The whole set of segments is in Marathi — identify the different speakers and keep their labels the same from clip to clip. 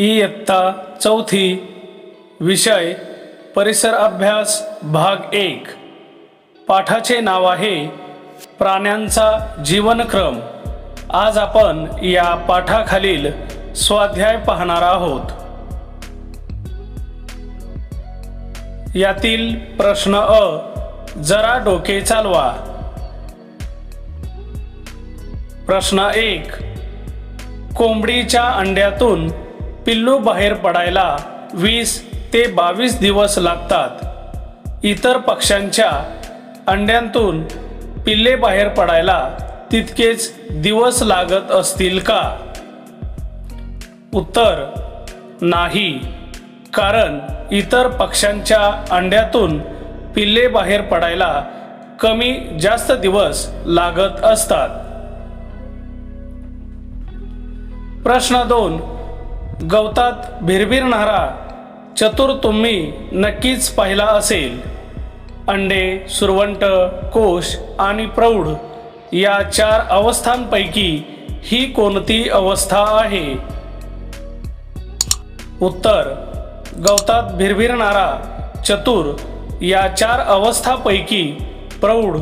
Speaker 1: इयत्ता चौथी विषय परिसर अभ्यास भाग एक. पाठाचे नाव आहे प्राण्यांचा जीवनक्रम. आज आपण या पाठाखालील स्वाध्याय पाहणार आहोत. यातील प्रश्न अ जरा डोके चालवा. प्रश्न एक कोंबडीच्या अंड्यातून पिल्लू बाहेर पडायला वीस ते बावीस दिवस लागतात. इतर पक्ष्यांच्या अंड्यांतून पिल्ले बाहेर पडायला तितकेच दिवस लागत असतील का? उत्तर नाही. कारण इतर पक्ष्यांच्या अंड्यातून पिल्ले बाहेर पडायला कमी जास्त दिवस लागत असतात. प्रश्न दोन गवतात भिरभिरणारा चतुर तुम्ही नक्कीच पाहिला असेल. अंडे सुरवंट कोश आणि प्रौढ या चार अवस्थांपैकी ही कोणती अवस्था आहे? उत्तर गवतात भिरभिरणारा चतुर या चार अवस्थापैकी प्रौढ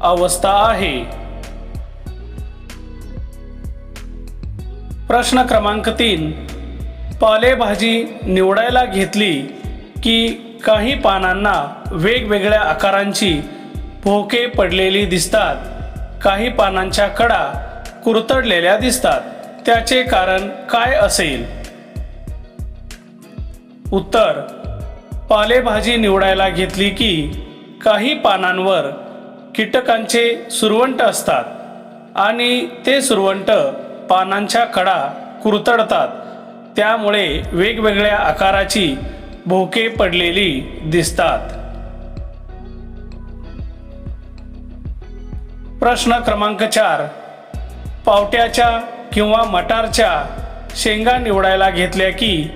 Speaker 1: अवस्था आहे. प्रश्न क्रमांक तीन पालेभाजी निवडायला घेतली की काही पानांना वेगवेगळ्या आकारांची भोके पडलेली दिसतात. काही पानांच्या कडा कुरतडलेल्या दिसतात. त्याचे कारण काय असेल? उत्तर. पालेभाजी निवडायला घेतली की काही पानांवर कीटकांचे सुरवंट असतात आणि ते सुरवंट पानांच्या कडा कुरतडतात. त्यामुळे वेगवेगळ्या आकाराची भोके पडलेली दिसतात. प्रश्न क्रमांक चार. पावट्याच्या किंवा मटारच्या शेंगा निवडायला घेतल्या की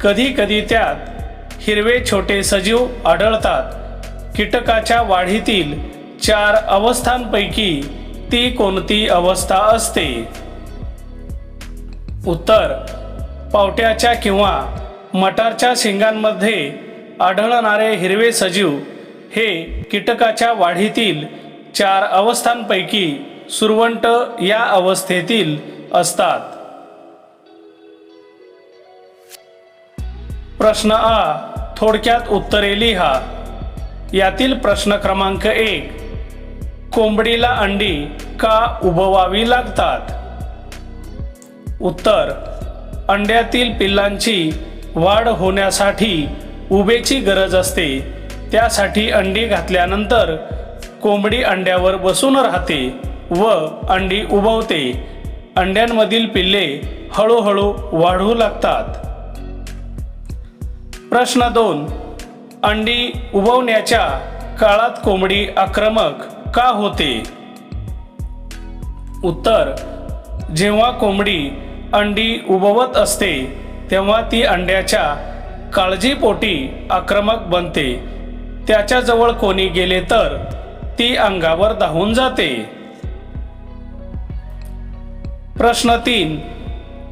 Speaker 1: कधी कधी त्यात हिरवे छोटे सजीव आढळतात. कीटकाच्या वाढीतील चार अवस्थांपैकी ती कोणती अवस्था असते? उत्तर. पावट्याच्या किंवा मटारच्या शेंगांमध्ये आढळणारे हिरवे सजीव हे कीटकाच्या वाढीतील चार अवस्थांपैकी सुरवंट या अवस्थेतील असतात. प्रश्न आ थोडक्यात उत्तरे लिहा. यातील प्रश्न क्रमांक एक कोंबडीला अंडी का उभवावी लागतात? उत्तर अंड्यातील पिल्लांची वाढ होण्यासाठी उभेची गरज असते. त्यासाठी अंडी घातल्यानंतर कोंबडी अंड्यावर बसून राहते व अंडी उबवते. अंड्यांमधील पिल्ले हळूहळू वाढू लागतात. प्रश्न दोन. अंडी उबवण्याच्या काळात कोंबडी आक्रमक का होते? उत्तर. जेव्हा कोंबडी अंडी उबवत असते तेव्हा ती अंड्याच्या काळजीपोटी आक्रमक बनते. त्याच्याजवळ कोणी गेले तर ती अंगावर धावून जाते. प्रश्न तीन.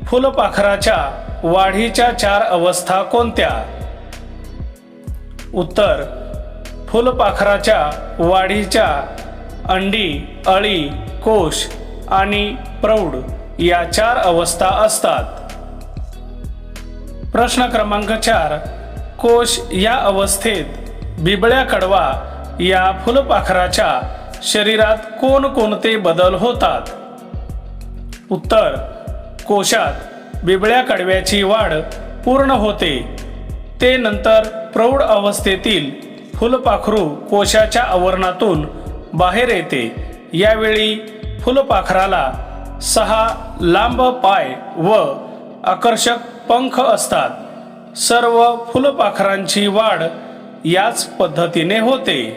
Speaker 1: फुलपाखराच्या वाढीच्या चार अवस्था कोणत्या? उत्तर. फुलपाखराच्या वाढीच्या अंडी अळी कोश आणि प्रौढ. या चार अवस्था असतात. प्रश्न क्रमांक चार कोश या अवस्थेत बिबळ्या कडवा या फुलपाखराच्या शरीरात कोणकोणते बदल होतात? उत्तर कोशात बिबळ्या कडव्याची वाढ पूर्ण होते. ते नंतर प्रौढ अवस्थेतील फुलपाखरू कोशाच्या आवरणातून बाहेर येते. यावेळी फुलपाखराला सहा लांब पाय व आकर्षक पंख असतात. सर्व फुलपाखरांची वाढ याच पद्धतीने होते.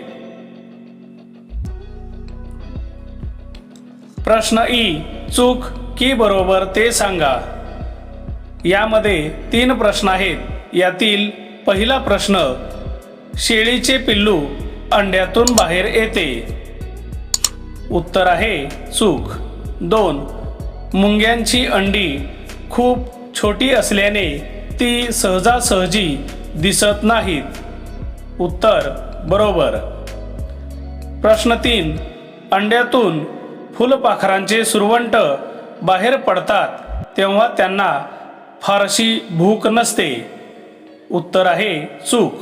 Speaker 1: प्रश्न ई चूक की बरोबर ते सांगा. यामध्ये तीन प्रश्न आहेत. यातील पहिला प्रश्न शेळीचे पिल्लू अंड्यातून बाहेर येते. उत्तर आहे चूक. दोन. मुंग्यांची अंडी खूप छोटी असल्याने ती सहजासहजी दिसत नाहीत. उत्तर बरोबर. प्रश्न तीन. अंड्यातून फुलपाखरांचे सुरवंट बाहेर पडतात तेव्हा त्यांना फारशी भूक नसते. उत्तर आहे चूक.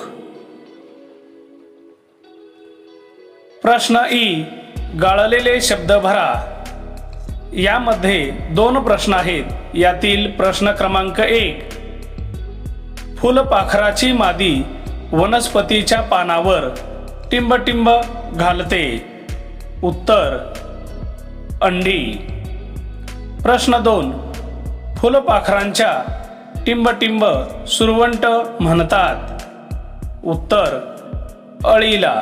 Speaker 1: प्रश्न ई. गाळलेले शब्द भरा. यामध्ये दोन प्रश्न आहेत. यातील प्रश्न क्रमांक एक फुलपाखराची मादी वनस्पतीच्या पानावर टिंबटिंब घालते. उत्तर अंडी. प्रश्न दोन फुलपाखरांच्या टिंबटिंब सुरवंट म्हणतात. उत्तर अळीला.